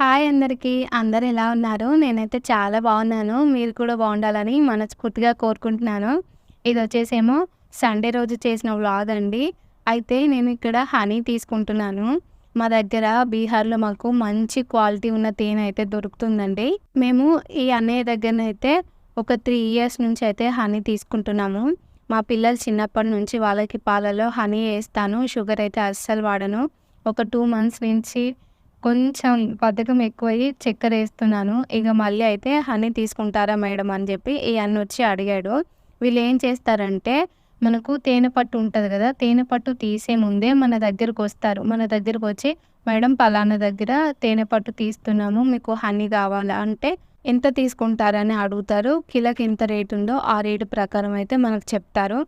Hi అందరికీ. అందరు ఎలా ఉన్నారు? నేనైతే చాలా బాగున్నాను. మీరు కూడా బాగుండాలని మనస్ఫూర్తిగా కోరుకుంటున్నాను. ఇది వచ్చేసేమో సండే రోజు చేసిన వ్లాగ్ అండి. అయితే నేను ఇక్కడ హనీ తీసుకుంటున్నాను. మా దగ్గర బీహార్‌లో మాకు మంచి క్వాలిటీ ఉన్న తేనె అయితే దొరుకుతుందండి. మేము ఈ అన్నయ్య దగ్గరనైతే ఒక త్రీ ఇయర్స్ నుంచి అయితే హనీ తీసుకుంటున్నాము. మా పిల్లలు చిన్నప్పటి నుంచి వాళ్ళకి పాలలో హనీ వేస్తాను షుగర్ అయితే అస్సలు వాడను. ఒక టూ మంత్స్ నుంచి కొంచెం బద్ధకం ఎక్కువయ్యి చక్కెర వేస్తున్నాను ఇక మళ్ళీ అయితే హనీ తీసుకుంటారా మేడం అని చెప్పి ఈ అన్నొచ్చి అడిగాడు. వీళ్ళు ఏం చేస్తారంటే మనకు తేనె పట్టు ఉంటుంది కదా! తేనె పట్టు తీసే ముందే మన దగ్గరకు వస్తారు మన దగ్గరకు వచ్చి మేడం పలానా దగ్గర తేనె పట్టు తీస్తున్నాము. మీకు హనీ కావాలా? అంటే ఎంత తీసుకుంటారని అడుగుతారు. కిలోకి ఎంత రేటు ఉందో ఆ రేటు ప్రకారం అయితే మనకు చెప్తారు.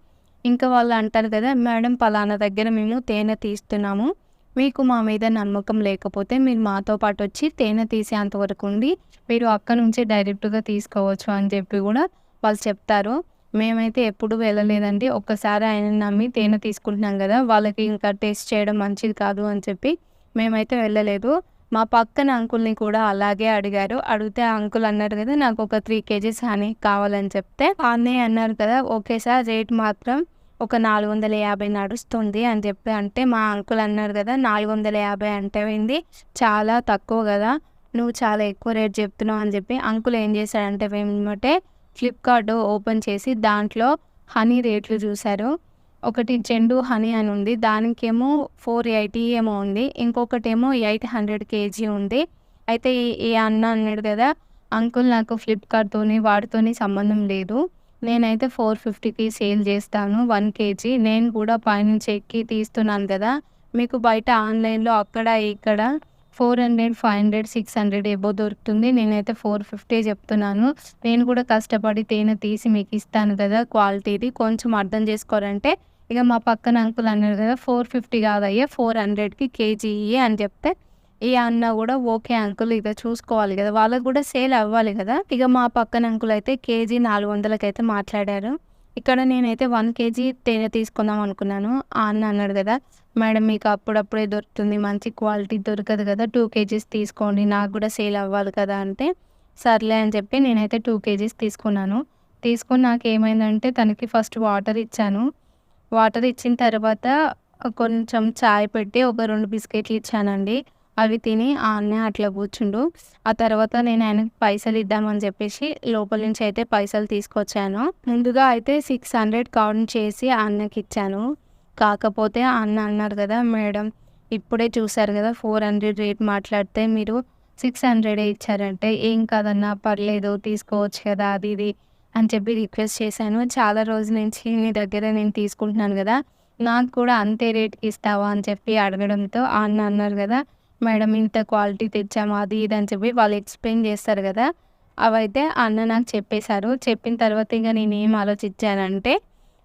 ఇంకా వాళ్ళు అంటారు కదా! మేడం పలానా దగ్గర మేము తేనె తీస్తున్నాము. మీకు మా మీద నమ్మకం లేకపోతే మీరు మాతో పాటు వచ్చి తేనె తీసేంత వరకు ఉండి మీరు అక్కడి నుంచే డైరెక్ట్‌గా తీసుకోవచ్చు అని చెప్పి కూడా వాళ్ళు చెప్తారు. మేమైతే ఎప్పుడు వెళ్ళలేదండి. ఒక్కసారి ఆయన నమ్మి తేనె తీసుకుంటున్నాం కదా! వాళ్ళకి ఇంకా టేస్ట్ చేయడం మంచిది కాదు అని చెప్పి మేమైతే వెళ్ళలేదు. మా పక్కన అంకుల్‌ని కూడా అలాగే అడిగారు. అడిగితే ఆ అంకుల్ అన్నారు కదా! నాకు ఒక త్రీ కేజీస్ హనీ కావాలని చెప్తే ఆ అన్నారు కదా! ఓకే సార్ రేట్ మాత్రం ఒక 450 నడుస్తుంది అని చెప్పి అంటే మా అంకుల్ అన్నారు కదా! నాలుగు వందల యాభై అంటే ఏంది చాలా తక్కువ కదా! నువ్వు చాలా ఎక్కువ రేట్ చెప్తున్నావు అని చెప్పి అంకుల్ ఏం చేశాడంటే వెంబటే ఫ్లిప్‌కార్ట్ ఓపెన్ చేసి దాంట్లో హనీ రేట్లు చూశారు ఒకటి చెండు హనీ అని ఉంది. దానికేమో 480 ఏమో ఉంది. ఇంకొకటేమో 800 కేజీ ఉంది. అయితే ఈ అన్న అన్నాడు కదా! అంకుల్ నాకు ఫ్లిప్‌కార్ట్‌తోని వాటితోని సంబంధం లేదు. నేనైతే 450కి సేల్ చేస్తాను వన్ కేజీ. నేను కూడా పైనుంచి ఎక్కి తీస్తున్నాను కదా! మీకు బయట ఆన్‌లైన్‌లో అక్కడ ఇక్కడ four hundred five hundred six hundred above దొరుకుతుంది. నేనైతే 450 చెప్తున్నాను. నేను కూడా కష్టపడి తేనె తీసి మీకు ఇస్తాను కదా! క్వాలిటీది కొంచెం అర్థం చేసుకోరంటే ఇక మా పక్కన అంకుల్ అన్నారు కదా! 450 కాదయ్యా 400కి కేజీ ఇయ్యి అని చెప్తే ఈ అన్న కూడా ఓకే అంకుల్ ఇక చూసుకోవాలి కదా! వాళ్ళకి కూడా సేల్ అవ్వాలి కదా! ఇక మా పక్కన అంకుల్ అయితే కేజీ 400కైతే మాట్లాడారు. ఇక్కడ నేనైతే వన్ కేజీ తేనె తీసుకుందాం అనుకున్నాను. ఆ అన్న అన్నాడు కదా! మేడం మీకు అప్పుడప్పుడే దొరుకుతుంది. మంచి క్వాలిటీ దొరకదు కదా! టూ కేజీస్ తీసుకోండి. నాకు కూడా సేల్ అవ్వాలి కదా! అంటే సర్లే అని చెప్పి నేనైతే టూ కేజీస్ తీసుకున్నాను. తీసుకొని నాకేమైందంటే తనకి ఫస్ట్ వాటర్ ఇచ్చాను. వాటర్ ఇచ్చిన తర్వాత కొంచెం చాయ్ పెట్టి ఒక రెండు బిస్కెట్లు ఇచ్చానండి. అవి తిని ఆ అట్లా కూర్చుండు. ఆ తర్వాత నేను ఆయనకి పైసలు ఇద్దామని చెప్పేసి లోపల నుంచి అయితే పైసలు తీసుకొచ్చాను. ముందుగా అయితే 600 కౌంట్ చేసి ఆ అన్నకి ఇచ్చాను. కాకపోతే ఆ అన్న అన్నారు కదా! మేడం ఇప్పుడే చూసారు కదా! 400 రేట్ మాట్లాడితే మీరు 600 ఇచ్చారంటే ఏం కాదన్నా పర్లేదు తీసుకోవచ్చు కదా! అది ఇది అని చెప్పి రిక్వెస్ట్ చేశాను. చాలా రోజుల నుంచి మీ దగ్గర నేను తీసుకుంటున్నాను కదా! నాకు కూడా అంతే రేట్‌కి ఇస్తావా అని చెప్పి అడగడంతో ఆ అన్న అన్నారు కదా! మేడం ఇంత క్వాలిటీ తెచ్చాము అది ఇది అని చెప్పి వాళ్ళు ఎక్స్‌ప్లెయిన్ చేస్తారు కదా! అవైతే ఆ అన్న నాకు చెప్పేశారు. చెప్పిన తర్వాత ఇక ఏం ఆలోచించానంటే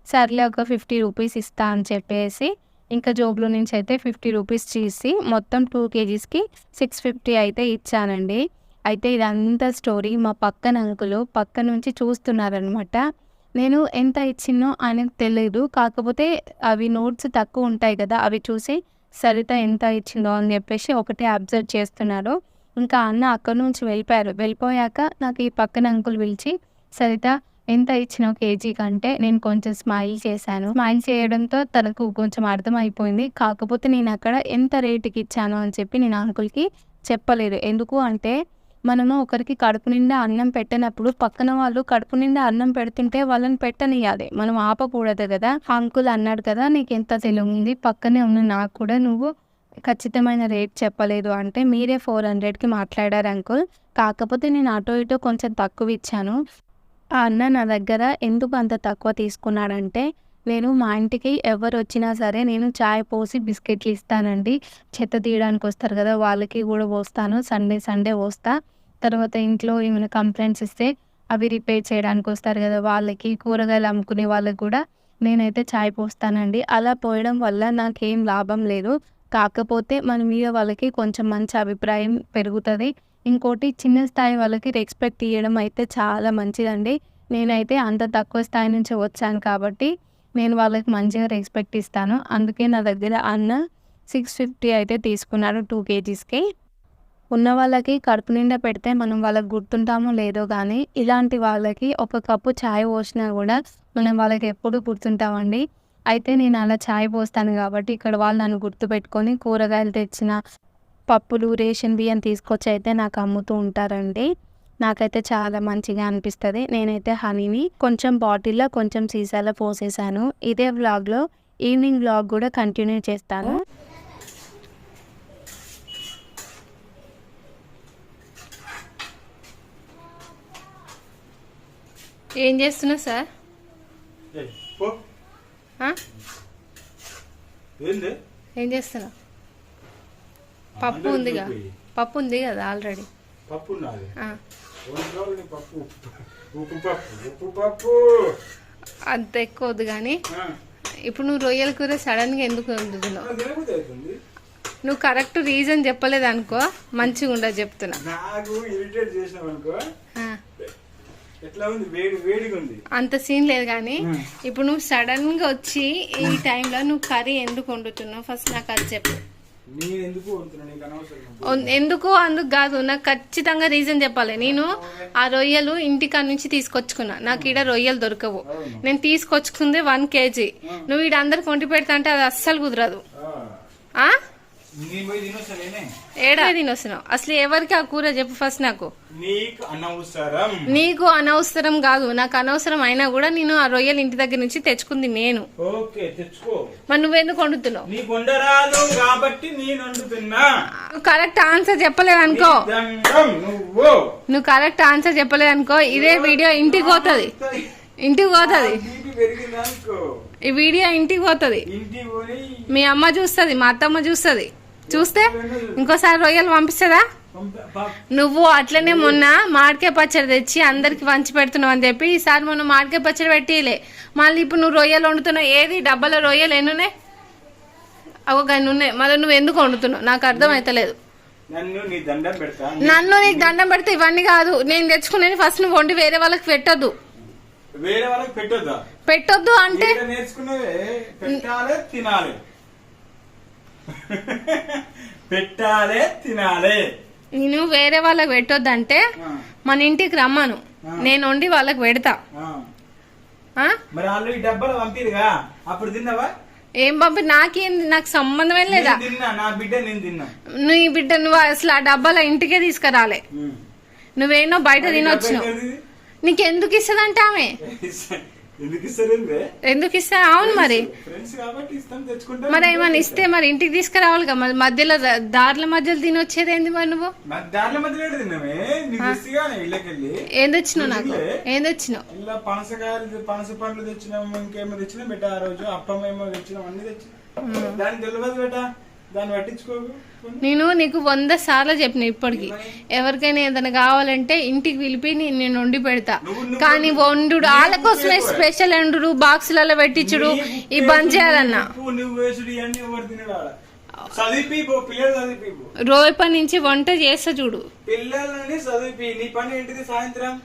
సర్లే ఒక 50 రూపీస్ ఇస్తా అని చెప్పేసి ఇంకా జోబులో నుంచి అయితే 50 రూపీస్ తీసి మొత్తం టూ కేజీస్‌కి 650 అయితే ఇచ్చానండి. అయితే ఇదంతా స్టోరీ మా పక్కన అంకులు పక్క నుంచి చూస్తున్నారనమాట. నేను ఎంత ఇచ్చినో ఆయనకు తెలియదు కాకపోతే అవి నోట్స్ తక్కువ ఉంటాయి కదా! అవి చూసి సరిత ఎంత ఇచ్చిందో అని చెప్పేసి ఒకటే అబ్జర్వ్ చేస్తున్నారు. ఇంకా అన్న అక్కడి నుంచి వెళ్ళిపోయారు. వెళ్ళిపోయాక నాకు ఈ పక్కన అంకుల్ పిలిచి సరిత ఎంత ఇచ్చినావు కేజీకంటే నేను కొంచెం స్మైల్ చేశాను. స్మైల్ చేయడంతో తనకు కొంచెం అర్థమైపోయింది. కాకపోతే నేను అక్కడ ఎంత రేటుకి ఇచ్చాను అని చెప్పి నేను అంకుల్‌కి చెప్పలేదు. ఎందుకు అంటే మనము ఒకరికి కడుపు నిండా అన్నం పెట్టినప్పుడు పక్కన వాళ్ళు కడుపు నిండా అన్నం పెడుతుంటే వాళ్ళని పెట్టనియాలి మనం ఆపకూడదు కదా! అంకుల్ అన్నాడు కదా! నీకు ఎంత తెలివుంది పక్కనే ఉన్న నాకు కూడా నువ్వు ఖచ్చితమైన రేట్ చెప్పలేదు అంటే మీరే 400కి మాట్లాడారు అంకుల్. కాకపోతే నేను అటో ఇటో కొంచెం తక్కువ ఇచ్చాను. ఆ అన్న నా దగ్గర ఎందుకు అంత తక్కువ తీసుకున్నాడంటే నేను మా ఇంటికి ఎవరు వచ్చినా సరే నేను చాయ్ పోసి బిస్కెట్లు ఇస్తానండి. చెత్త తీయడానికి వస్తారు కదా! వాళ్ళకి కూడా పోస్తాను. సండే సండే పోస్తా. తర్వాత ఇంట్లో ఏమైనా కంప్లైంట్స్ ఇస్తే అవి రిపేర్ చేయడానికి వస్తారు కదా! వాళ్ళకి కూరగాయలు అమ్ముకునే వాళ్ళకి కూడా నేనైతే చాయ్ పోస్తానండి. అలా పోయడం వల్ల నాకేం లాభం లేదు. కాకపోతే మన మీద వాళ్ళకి కొంచెం మంచి అభిప్రాయం పెరుగుతుంది ఇంకోటి చిన్న స్థాయి వాళ్ళకి రెస్పెక్ట్ ఇవ్వడం అయితే చాలా మంచిదండి. నేనైతే అంత తక్కువ స్థాయి నుంచి వచ్చాను కాబట్టి నేను వాళ్ళకి మంచిగా రెస్పెక్ట్ ఇస్తాను. అందుకే నా దగ్గర అన్న 650 అయితే తీసుకున్నాడు టూ కేజీస్‌కి. ఉన్న వాళ్ళకి కడుపు నిండా పెడితే మనం వాళ్ళకి గుర్తుంటామో లేదో కానీ ఇలాంటి వాళ్ళకి ఒక కప్పు చాయ్ పోసినా కూడా మనం వాళ్ళకి ఎప్పుడు గుర్తుంటామండి. అయితే నేను అలా చాయ్ పోస్తాను కాబట్టి ఇక్కడ వాళ్ళు నన్ను గుర్తుపెట్టుకొని కూరగాయలు తెచ్చిన పప్పులు రేషన్ బియ్యం తీసుకొచ్చి అయితే నాకు అమ్ముతూ ఉంటారండి. నాకైతే చాలా మంచిగా అనిపిస్తుంది. నేనైతే హనీని కొంచెం బాటిల్లో కొంచెం సీసాలో పోసేసాను. ఇదే వ్లాగ్లో ఈవినింగ్ వ్లాగ్ కూడా కంటిన్యూ చేస్తాను. ఏం చేస్తున్నావు సార్? ఏం చేస్తున్నావు? పప్పు ఉందిగా. పప్పు ఉంది కదా ఆల్రెడీ. పప్పు అంత ఎక్కువ వద్దు కానీ ఇప్పుడు నువ్వు రొయ్యల కూర సడన్గా ఎందుకు వండుతున్నావు? నువ్వు కరెక్ట్ రీజన్ చెప్పలేదు అనుకో మంచిగా ఉండదు చెప్తున్నా. నాకు ఇరిటేట్ చేసినావు అనుకో ఆ. ఎట్లా ఉంది? వేడి వేడిగా ఉంది. అంత సీన్ లేదు కానీ ఇప్పుడు నువ్వు సడన్గా వచ్చి ఈ టైంలో నువ్వు కర్రీ ఎందుకు వండుతున్నావు? ఫస్ట్ నాకు అది చెప్పు. ఎందుకు అందుకు కాదు. నాకు ఖచ్చితంగా రీజన్ చెప్పాలి. నేను ఆ రొయ్యలు ఇంటికాడ నుంచి తీసుకొచ్చుకున్నా. నాకు ఈడ రొయ్యలు దొరకవు. నేను తీసుకొచ్చుకుంది వన్ కేజీ. నువ్వు ఈడ అందరికి వండి పెడతా అంటే అది అస్సలు కుదరదు. ఏడా తినొస్తున్నావు అసలు ఎవరికి ఆ కూర చెప్పు ఫస్ట్ నాకు నీకు అనవసరం నీకు అనవసరం కాదు నాకు అనవసరం అయినా కూడా నేను ఆ రొయ్యలు ఇంటి దగ్గర నుంచి తెచ్చుకుంది నేను. ఓకే తెచ్చుకో మరి నువ్వెందుకు వండుతున్నావు నీకు వండరాదు కాబట్టి నేను వండుతున్నా నువ్వు కరెక్ట్ ఆన్సర్ చెప్పలేదు అనుకో. నువ్వు. నువ్వు కరెక్ట్ ఆన్సర్ చెప్పలేదు అనుకో. ఇదే వీడియో ఇంటికి పోతుంది. ఇంటికి పోతుంది. ఈ వీడియో ఇంటికి పోతుంది. ఇంటికి పోయి మీ అమ్మ చూస్తుంది మా అత్తమ్మ చూస్తుంది. చూస్తే ఇంకోసారి రొయ్యలు పంపిస్తుందా నువ్వు అట్లనే మొన్న మామిడికాయ పచ్చడి తెచ్చి అందరికి పంచి పెడుతున్నావు అని చెప్పి ఈసారి మొన్న మామిడికాయ పచ్చడి పెట్టిలే. మళ్ళీ ఇప్పుడు నువ్వు రొయ్యలు వండుతున్నావు. ఏది? డబ్బాలో రొయ్యలు ఎన్నున్నాయి అవు కానీ ఉన్నాయి. మళ్ళీ నువ్వు ఎందుకు వండుతున్నావు? నాకు అర్థం అవుతలేదు నన్ను నీకు దండం పెడితే ఇవన్నీ కాదు. నేను తెచ్చుకునేది ఫస్ట్ నువ్వు వండి వేరే వాళ్ళకి పెట్టొద్దు. వేరే వాళ్ళకి పెట్టొద్దా? పెట్టొద్దు అంటే నేర్చుకున్నవే తినాలి. పెట్టాలే తినాలి. నేను వేరే వాళ్ళకి పెట్టొద్దు అంటే ఆ, మన ఇంటికి రమ్మను. నేను వండి వాళ్ళకి పెడతా? మరి వాళ్ళు ఈ డబ్బాలు పంపిరుగా. అప్పుడు తిన్నావా? ఏం పంపి నాకేంది నాకు సంబంధమే లేదా? నేను తిన్నా నా బిడ్డ నేను తిన్నా. నువ్వు ఈ బిడ్డ నువ్వు అసలు ఆ డబ్బాలో ఇంటికే తీసుకురాలే. నువ్వేనో బయట ఈ తినొచ్చు? నీకు ఎందుకు ఇస్తుందంటే ఆమె ఎందుకు ఇస్తారేందే ఎందుకు ఇస్తా అవును మరి. ఫ్రెండ్స్ కాబట్టి ఇస్తాం తెచ్చుకుంటాం మరి ఏమైనా ఇస్తే మరి ఇంటికి తీసుకురావాలిగా మరి మధ్యలో దారుల మధ్యలో తినొచ్చేది ఏంది మరి నువ్వు? దాంట్లో మధ్యలో తిన్నామే? నీకు ఇళ్ళకెళ్ళి. ఏం తెచ్చినావు నాకు? ఎందుకులే? ఏం తెచ్చినావు? ఇలా పనసకాయలు పనస పండ్లు తెచ్చినాము ఇంకేమో తెచ్చినా బెట్ట ఆ రోజు. అప్పం ఏమో తెచ్చినాం అన్ని తెచ్చినాం. దాన్ని తెలియదు బెట? దాన్ని పట్టించుకోకు. నేను నీకు వంద సార్లు చెప్పిన ఇప్పటికి. ఎవరికైనా ఏదైనా కావాలంటే ఇంటికి పిలిపి నేను వండి పెడతా. కానీ వండు వాళ్ళ కోసమే. స్పెషల్ వండు బాక్సులలో పెట్టించుడు ఈ బంద్ చేయాలన్నా. ఉప్పు నువ్వు వేసుడు ఇవన్నీ ఎవరు తినడాల చదివి పో పిల్లలు చదివి పో రోయప నుంచి వంట చేస్తా చూడు. పిల్లలని చదివి నీ పని ఏంటిది సాయంత్రం?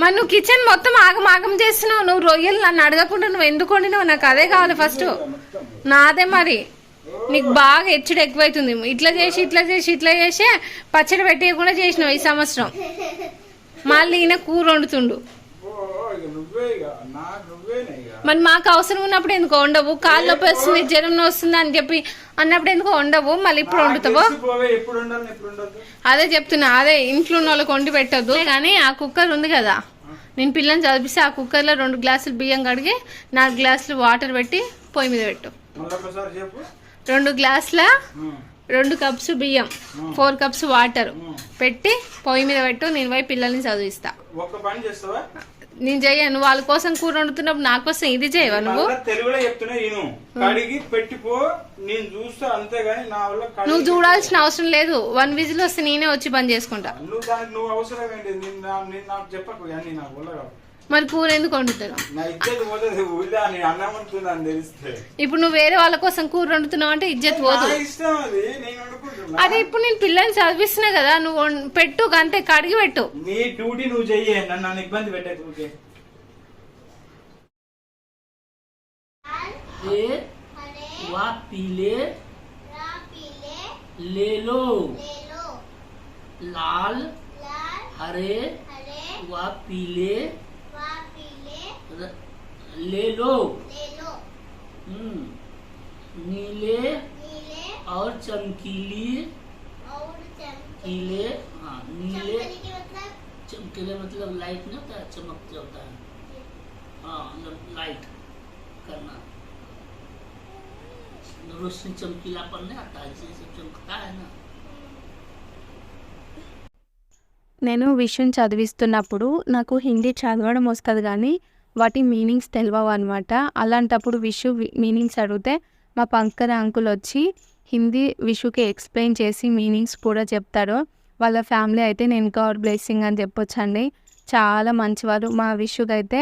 మరి నువ్వు కిచెన్ మొత్తం ఆగం ఆగం చేస్తున్నావు. నువ్వు రొయ్యలు నన్ను అడగకుండా నువ్వు ఎందుకు వండినావు? నాకు అదే కావాలి ఫస్ట్ నాదే మరి. నీకు బాగా హెచ్చుడు ఎక్కువైతుంది. ఇట్లా చేసి ఇట్లా చేసి ఇట్లా చేసి పచ్చడి పెట్టేయకుండా చేసినావు ఈ సంవత్సరం. మళ్ళీ ఈయన కూర వండుతుండు. మరి మాకు అవసరం ఉన్నప్పుడు ఎందుకు వండవు? కాళ్ళు నొప్పి వస్తుంది జ్వరం వస్తుంది అని చెప్పి అన్నప్పుడు ఎందుకు వండవు? మళ్ళీ ఇప్పుడు వండుతావో? అదే చెప్తున్నా అదే ఇంట్లో ఉన్న వాళ్ళకి వండి పెట్టద్దు. కానీ ఆ కుక్కర్ ఉంది కదా నేను పిల్లని చదివిస్తే ఆ కుక్కర్లో రెండు గ్లాసులు బియ్యం కడిగి నాలుగు గ్లాసులు వాటర్ పెట్టి పొయ్యి మీద పెట్టు. రెండు గ్లాసుల. రెండు కప్స్ బియ్యం ఫోర్ కప్స్ వాటర్ పెట్టి పొయ్యి మీద పెట్టు నేను పోయి పిల్లల్ని చదివిస్తా. నేను చెయ్యను వాళ్ళ కోసం కూర వండుతున్నప్పుడు నా కోసం ఇది చేయవా నువ్వు? మళ్ళా తెలుగులో చెప్తున్నా నేను కడిగి పెట్టిపో నేను చూస్తా అంతేగాని నా వల్ల కడిగి- నువ్వు చూడాల్సిన అవసరం లేదు. వన్ విజిల్ వస్తే నేనే వచ్చి పని చేసుకుంటా. నువ్వు దానికి నువ్వు అవసరం ఏంటి? నేను నా- నేను నాకు చెప్పకు నాకు వల్ల. మరి కూర ఎందుకు వండుతున్నావు నా ఇజ్జత్ పోతుంది ఊళ్ళో నేను అన్నం వండుతున్నాను తెలిస్తే ఇప్పుడు నువ్వు వేరే వాళ్ళ కోసం కూర వండుతున్నావు అంటే ఇజ్జత్ పోదు నా ఇష్టం అది నేను వండుకుంటున్నా అదే ఇప్పుడు నేను పిల్లల్ని చదివిస్తున్నా కదా నువ్వు వం- పెట్టు అంతే కడిగి పెట్టు నీ డ్యూటీ నువ్వు చెయ్యి నన్ను నన్ను ఇబ్బంది పెట్టేది ఊరికే ये वा पीले ले लो लाल लाल हरे हरे व पीले व पीले र- ले लो ले लो हम्म, नीले नीले और चमकीली और चमकीले कीले हाँ नीले चमकीले के मतलब चमकीले मतलब लाइट नहीं होता है चमक जो होता है हाँ मतलब लाइट करना रोशनी चमकीलापन नहीं आता है जैसे चमकता है ना నేను విషయం చదివిస్తున్నప్పుడు నాకు హిందీ చదవడం వస్తుంది కానీ వాటి మీనింగ్స్ తెలియవు అనమాట అలాంటప్పుడు విషు మీనింగ్స్ అడిగితే మా పంకర అంకుల్ వచ్చి హిందీ విషుకి ఎక్స్ప్లెయిన్ చేసి మీనింగ్స్ కూడా చెప్తారు. వాళ్ళ ఫ్యామిలీ అయితే నేను గాడ్ బ్లెస్సింగ్ అని చెప్పొచ్చండి. చాలా మంచివారు. మా విషుకి అయితే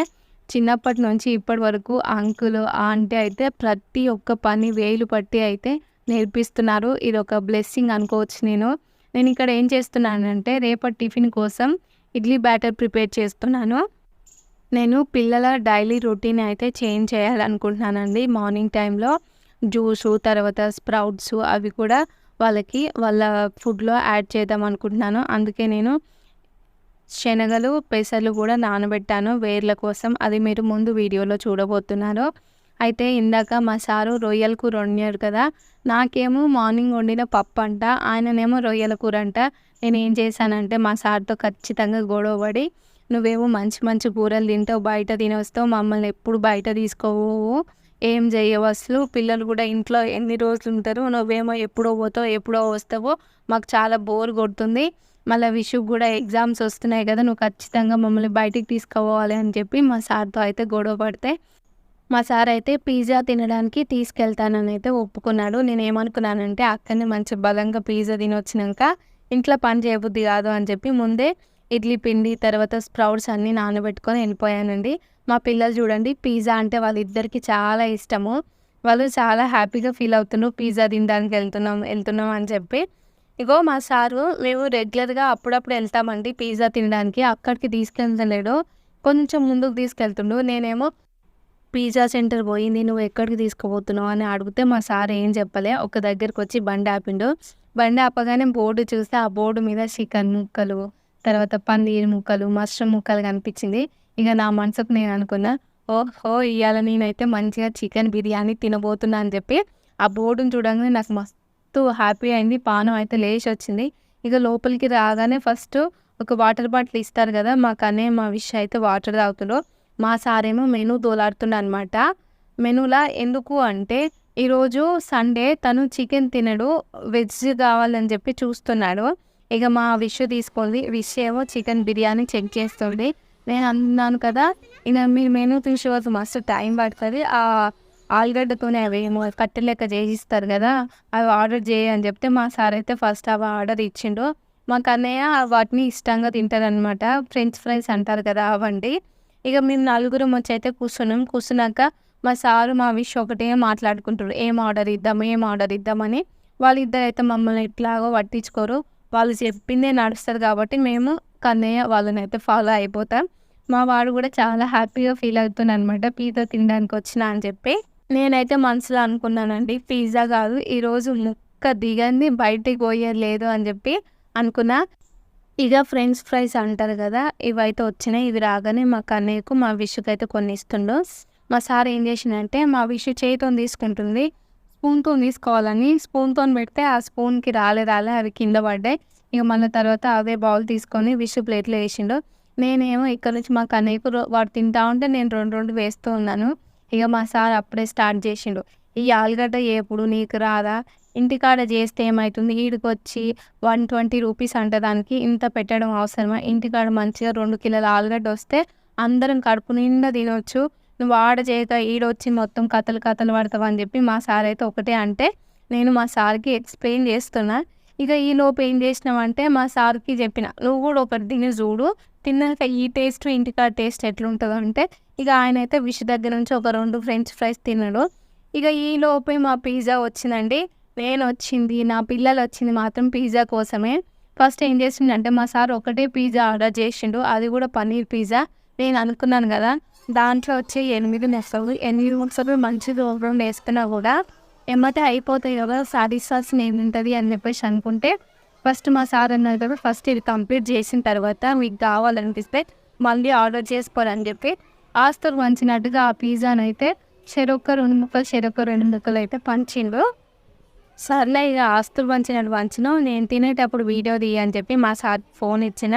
చిన్నప్పటి నుంచి ఇప్పటి వరకు అంకుల్ ఆంటీ అయితే ప్రతి ఒక్క పని వేలు పట్టి అయితే నేర్పిస్తున్నారు. ఇది ఒక బ్లెస్సింగ్ అనుకోవచ్చు నేను. నేను ఇక్కడ ఏం చేస్తున్నానంటే రేపటి టిఫిన్ కోసం ఇడ్లీ బ్యాటర్ ప్రిపేర్ చేస్తున్నాను. నేను పిల్లల డైలీ రొటీన్ అయితే చేంజ్ చేయాలనుకుంటున్నానండి. మార్నింగ్ టైంలో జ్యూసు తర్వాత స్ప్రౌట్స్ అవి కూడా వాళ్ళకి వాళ్ళ ఫుడ్లో యాడ్ చేద్దాం అనుకుంటున్నాను. అందుకే నేను శనగలు పెసర్లు కూడా నానబెట్టాను వేర్ల కోసం. అది మీరు ముందు వీడియోలో చూడబోతున్నారు. అయితే ఇందాక మా సారు రొయ్యల కూర వండారు కదా నాకేమో మార్నింగ్ వండిన పప్పు అంట ఆయననేమో రొయ్యల కూర అంట. నేను ఏం చేశానంటే మా సార్తో ఖచ్చితంగా గొడవపడి నువ్వేమో మంచి మంచి కూరలు తింటావు బయట తినొస్తావు మమ్మల్ని ఎప్పుడు బయట తీసుకోవు. ఏం చేయవు అసలు? పిల్లలు కూడా ఇంట్లో ఎన్ని రోజులు ఉంటారు? నువ్వేమో ఎప్పుడో పోతావు ఎప్పుడో వస్తావో. మాకు చాలా బోర్ కొడుతుంది. మళ్ళీ విషుకు కూడా ఎగ్జామ్స్ వస్తున్నాయి కదా నువ్వు ఖచ్చితంగా మమ్మల్ని బయటికి తీసుకుపోవాలి అని చెప్పి మా సార్తో అయితే గొడవ పడితే మా సార్ అయితే పిజ్జా తినడానికి తీసుకెళ్తానని అయితే ఒప్పుకున్నాడు. నేను ఏమనుకున్నానంటే అక్కడనే మంచి బలంగా పిజ్జా తినొచ్చినాక ఇంట్లో పని చేయబుద్ది కాదు అని చెప్పి ముందే ఇడ్లీ పిండి తర్వాత స్ప్రౌట్స్ అన్నీ నానబెట్టుకొని వెళ్ళిపోయానండి. మా పిల్లలు చూడండి పిజ్జా అంటే వాళ్ళిద్దరికి చాలా ఇష్టము. వాళ్ళు చాలా హ్యాపీగా ఫీల్ అవుతున్నారు పిజ్జా తినడానికి వెళ్తున్నాం వెళ్తున్నాం అని చెప్పి. ఇగో మా సారు మేము రెగ్యులర్గా అప్పుడప్పుడు వెళ్తామండి పిజ్జా తినడానికి. అక్కడికి తీసుకెళ్తలేడు. కొంచెం ముందుకు తీసుకెళ్తుండు. నేనేమో పిజ్జా సెంటర్ పోయింది నువ్వు ఎక్కడికి తీసుకుపోతున్నావు అని అడిగితే మా సార్ ఏం చెప్పలే. ఒక దగ్గరికి వచ్చి బండి ఆపిండు. బండి ఆపగానే బోర్డు చూస్తే ఆ బోర్డు మీద చికెన్ ముక్కలు తర్వాత పన్నీర్ ముక్కలు మష్రూమ్ ముక్కలు కనిపించింది. ఇక నా మనసుకు నేను అనుకున్నా ఓహో ఇవాళ నేనైతే మంచిగా చికెన్ బిర్యానీ తినబోతున్నా అని చెప్పి ఆ బోర్డుని చూడగానే నాకు మస్తు హ్యాపీ అయింది. పానం అయితే లేచి వచ్చింది. ఇక లోపలికి రాగానే ఫస్ట్ ఒక వాటర్ బాటిల్ ఇస్తారు కదా మాకు అనే మా విష్ అయితే వాటర్ తాగుతుండో. మా సారేమో మెనూ దోలాడుతుండ అనమాట మెనూలా ఎందుకు అంటే ఈరోజు సండే తను చికెన్ తినడు వెజ్ కావాలని చెప్పి చూస్తున్నాడు. ఇక మా విష్ తీసుకుంది విష్ ఏమో చికెన్ బిర్యానీ చెక్ చేస్తుంది నేను అన్నాను కదా ఇక మీరు మెనూ తీసుకోవచ్చు మస్తు టైం పడుతుంది. ఆ ఆలుగడ్డతోనే అవి ఏమో కట్టె లెక్క చేసిస్తారు కదా అవి ఆర్డర్ చేయి అని చెప్తే మా సార్ అయితే ఫస్ట్ అవి ఆర్డర్ ఇచ్చిండు. మా కన్నయ్య వాటిని ఇష్టంగా తింటారనమాట ఫ్రెంచ్ ఫ్రైస్ అంటారు కదా అవండి. ఇక మేము నలుగురం వచ్చి అయితే కూర్చున్నాం. కూర్చున్నాక మా సారు మా విష్ ఒకటే మాట్లాడుకుంటారు. ఏం ఆర్డర్ ఇద్దాం ఏం ఆర్డర్ ఇద్దామని వాళ్ళిద్దరు అయితే మమ్మల్ని ఎట్లాగో పట్టించుకోరు. వాళ్ళు చెప్పిందే నడుస్తారు కాబట్టి మేము కన్నయ్య వాళ్ళని అయితే ఫాలో అయిపోతాం. మా వాడు కూడా చాలా హ్యాపీగా ఫీల్ అవుతుందనమాట అనమాట పిజ్జా తినడానికి వచ్చిన అని చెప్పి. నేనైతే మనసులో అనుకున్నానండి పిజ్జా కాదు ఈరోజు ముక్క దిగంది బయటికి పోయలేదు అని చెప్పి అనుకున్నా. ఇక ఫ్రెంచ్ ఫ్రైస్ అంటారు కదా ఇవైతే వచ్చినాయి ఇవి రాగానే మా కన్నయ్యకు మా విషుకి అయితే కొన్ని ఇస్తుండు మా సార్ ఏం చేసిందంటే మా విషు చేతితో తీసుకుంటుంది స్పూన్తో తీసుకోవాలని. స్పూన్తో పెడితే ఆ స్పూన్కి రాలే రాలే అవి కింద పడ్డాయి. ఇక మళ్ళీ తర్వాత అదే బౌల్ తీసుకొని విష్ ప్లేట్లో వేసిండు. నేనేమో ఇక్కడ నుంచి మా కన్నయ్యకు రో- వాడు తింటా ఉంటే నేను రెండు రెండు వేస్తూ ఉన్నాను. ఇక మా సార్ అప్పుడే స్టార్ట్ చేసిండు. ఈ ఆలుగడ్డ ఎప్పుడు నీకు రాదా? ఇంటికాడ చేస్తే ఏమవుతుంది ఈడికి వచ్చి వన్ ట్వంటీ రూపీస్ అంటే దానికి ఇంత పెట్టడం అవసరమా? ఇంటికాడ మంచిగా రెండు కిలోల ఆలుగడ్డ వస్తే అందరం కడుపు నిండా తినొచ్చు. నువ్వు ఆడ చేయక ఈడొచ్చి మొత్తం కథలు కథలు పడతావు అని చెప్పి మా సార్ అయితే ఒకటే అంటే నేను మా సార్కి ఎక్స్ప్లెయిన్ చేస్తున్నా. ఇక ఈ లోపు ఏం చేసినామంటే మా సార్కి చెప్పిన నువ్వు కూడా ఒకటి తిని చూడు. తిన్నాక ఈ టేస్ట్ ఇంటికాడ టేస్ట్ ఎట్లుంటుందో అంటే ఇక ఆయన అయితే విష్ దగ్గర నుంచి ఒక రెండు ఫ్రెంచ్ ఫ్రైస్ తిన్నాడు. ఇక ఈ లోపే మా పిజ్జా వచ్చిందండి. నేను వచ్చింది నా పిల్లలు వచ్చింది మాత్రం పిజ్జా కోసమే. ఫస్ట్ ఏం చేసిండంటే మా సార్ ఒకటే పిజ్జా ఆర్డర్ చేసిండు. అది కూడా పన్నీర్ పిజ్జా. నేను అనుకున్నాను కదా దాంట్లో వచ్చే ఎనిమిది నెసలు ఎనిమిది ముసలు మంచి దూరం వేసుకున్నా కూడా ఎమ్మటే అయిపోతాయి కదా సాటిస్ఫాక్షన్ ఏముంటుంది అని చెప్పేసి అనుకుంటే ఫస్ట్ మా సార్ అన్నారు కదా ఫస్ట్ ఇది కంప్లీట్ చేసిన తర్వాత మీకు కావాలనిపిస్తే మళ్ళీ ఆర్డర్ చేసుకోరని చెప్పి ఆస్తులు వంచినట్టుగా ఆ పిజ్జాని అయితే చెరొక్క రెండు ముక్కలు చెరొక్క రెండు ముక్కలు అయితే పంచిండు. సర్లే ఇక ఆస్తులు వంచినట్టు వంచినావు నేను తినేటప్పుడు వీడియో తీయ అని చెప్పి మా సార్ ఫోన్ ఇచ్చిన.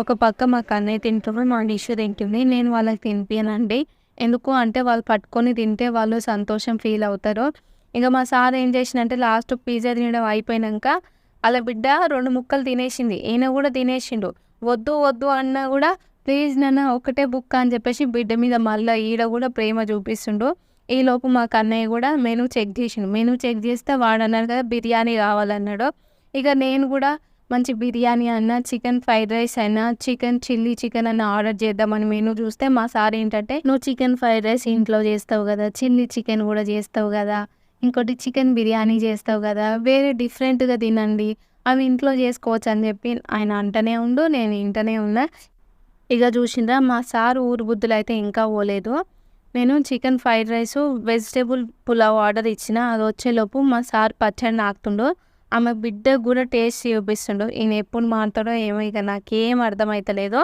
ఒక పక్క మా కన్నయ్య తింటుండ్రు మా డిష్ తింటుంది నేను వాళ్ళకి తినిపించనండి ఎందుకు అంటే వాళ్ళు పట్టుకొని తింటే వాళ్ళు సంతోషం ఫీల్ అవుతారు. ఇక మా సార్ ఏం చేసిందంటే లాస్ట్ పిజ్జా తినడం అయిపోయినాక అలా బిడ్డ రెండు ముక్కలు తినేసింది ఈయన కూడా తినేసిండు. వద్దు వద్దు అన్నా కూడా ప్లీజ్ నాన్న ఒకటే బుక్ అని చెప్పేసి బిడ్డ మీద మళ్ళీ ఈడ కూడా ప్రేమ చూపిస్తుండు. ఈ లోపు మా కన్నయ్య కూడా మెనూ చెక్ చేసిండు. మెనూ చెక్ చేస్తే వాడు అన్నాడు కదా బిర్యానీ కావాలన్నాడు. ఇక నేను కూడా మంచి బిర్యానీ అన్నా చికెన్ ఫ్రైడ్ రైస్ అయినా చికెన్ చిల్లీ చికెన్ అన్న ఆర్డర్ చేద్దామని మెనూ చూస్తే మా సార్ ఏంటంటే నువ్వు చికెన్ ఫ్రైడ్ రైస్ ఇంట్లో చేస్తావు కదా చిల్లీ చికెన్ కూడా చేస్తావు కదా ఇంకోటి చికెన్ బిర్యానీ చేస్తావు కదా వేరే డిఫరెంట్గా తినండి అవి ఇంట్లో చేసుకోవచ్చు అని చెప్పి ఆయన అంటనే ఉండు నేను ఇంటనే ఉన్నా. ఇక చూసిందా మా సార్ ఊరు బుద్ధులు అయితే ఇంకా పోలేదు. నేను chicken fried rice vegetable pulao order ఇచ్చిన అది వచ్చేలోపు మా సార్ పచ్చడి నాకుతుండు. ఆమె బిడ్డ కూడా టేస్ట్ చూపిస్తుండు. ఈయన ఎప్పుడు మారుతాడో ఏమో ఇక నాకేం అర్థమవుతలేదో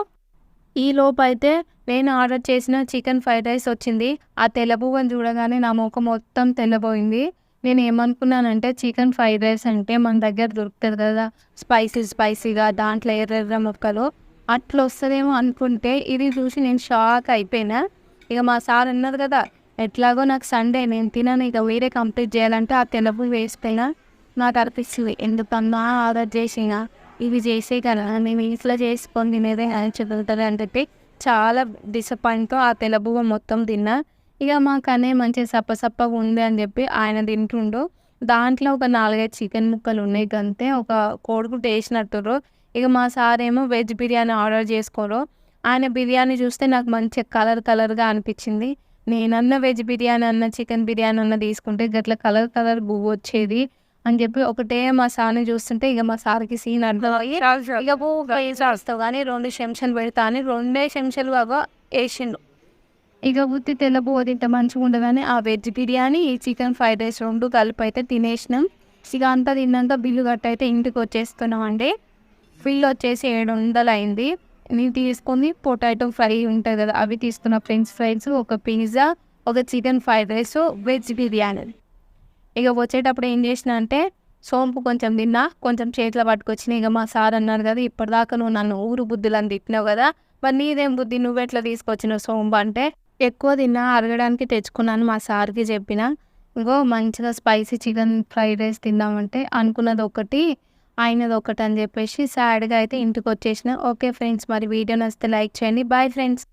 ఈ లోపు అయితే నేను ఆర్డర్ చేసిన చికెన్ ఫ్రైడ్ రైస్ వచ్చింది. ఆ తెల్లబువ్వని చూడగానే నా ముఖం మొత్తం తెల్లబోయింది. నేను ఏమనుకున్నానంటే చికెన్ ఫ్రైడ్ రైస్ అంటే మన దగ్గర దొరుకుతుంది కదా. స్పైసీ స్పైసీగా దాంట్లో ఎర్ర ఎర్ర ముక్కలు. అట్లా వస్తుందేమో అనుకుంటే ఇది చూసి నేను షాక్ అయిపోయినా. ఇక మా సార్ అన్నారు కదా ఎట్లాగో నాకు సండే నేను తినను ఇక వేరే కంప్లీట్ చేయాలంటే ఆ తెల్లపు వేసిపోయినా నాకు అనిపిస్తుంది ఎందుకన్నా ఆర్డర్ చేసినా? ఇవి చేసే కదా నేను ఇంట్లో చేసుకొని తినేదే అని చెబుతుంది అని చెప్పి చాలా డిసప్పాయింట్తో ఆ తెల్లబువ్వ మొత్తం తిన్నా. ఇక మాకనే మంచిగా సప్ప సప్పగా ఉంది అని చెప్పి ఆయన తింటుండు. దాంట్లో ఒక నాలుగైదు చికెన్ ముక్కలు ఉన్నాయి కంతే ఒక కోడిగుడ్డు వేసినట్టు ఇక మా సార్ ఏమో వెజ్ బిర్యానీ ఆర్డర్ చేసుకోరు. ఆయన బిర్యానీ చూస్తే నాకు మంచిగా కలర్ కలర్గా అనిపించింది. నేనన్న వెజ్ బిర్యానీ అన్న చికెన్ బిర్యానీ అన్న తీసుకుంటే గట్ల కలర్ కలర్ బువ్వ వచ్చేది. అని చెప్పి ఒకటే మా సార్ని చూస్తుంటే ఇక మా సార్కి సీన్ అర్థమయ్యి ఇక వేస్తావు కానీ రెండు చెంచాలు పెడతా అని రెండే చెంచాలు బాగా వేసిండు. ఇక ఉత్తి తెల్ల పువ్వు తింటే మంచిగా ఉండగానే ఆ వెజ్ బిర్యానీ ఈ చికెన్ ఫ్రైడ్ రైస్ రెండు కలిపి అయితే తినేసినాం. ఇక అంతా తిన్నాక బిల్లు కట్టి అయితే ఇంటికి వచ్చేస్తున్నాం అండి బిల్ వచ్చేసి ఏడు వందలు అయింది. నేను తీసుకుంది పొటాటో ఫ్రై ఉంటుంది కదా అవి తీసుకున్న ఫ్రెంచ్ ఫ్రైస్ ఒక పిజ్జా ఒక chicken fried rice veg biryani. ఇక వచ్చేటప్పుడు ఏం చేసిన అంటే సోంపు కొంచెం తిన్నా కొంచెం చేతిలో పట్టుకొచ్చిన ఇక మా సార్ అన్నారు కదా ఇప్పటిదాకా నువ్వు నన్ను ఊరు బుద్ధులు అని తిట్టినావు కదా మరి నీదేం బుద్ధి? నువ్వెట్లా తీసుకొచ్చినావు సోంపు అంటే ఎక్కువ తిన్నా అరగడానికి తెచ్చుకున్నాను మా సార్కి చెప్పిన. ఇంకో మంచిగా స్పైసీ చికెన్ ఫ్రైడ్ రైస్ తిందామంటే అనుకున్నది ఒకటి అయినది ఒకటి అని చెప్పేసి సాడ్గా అయితే ఇంటికి వచ్చేసిన. ఓకే ఫ్రెండ్స్ మరి వీడియో నచ్చితే లైక్ చేయండి. Bye friends.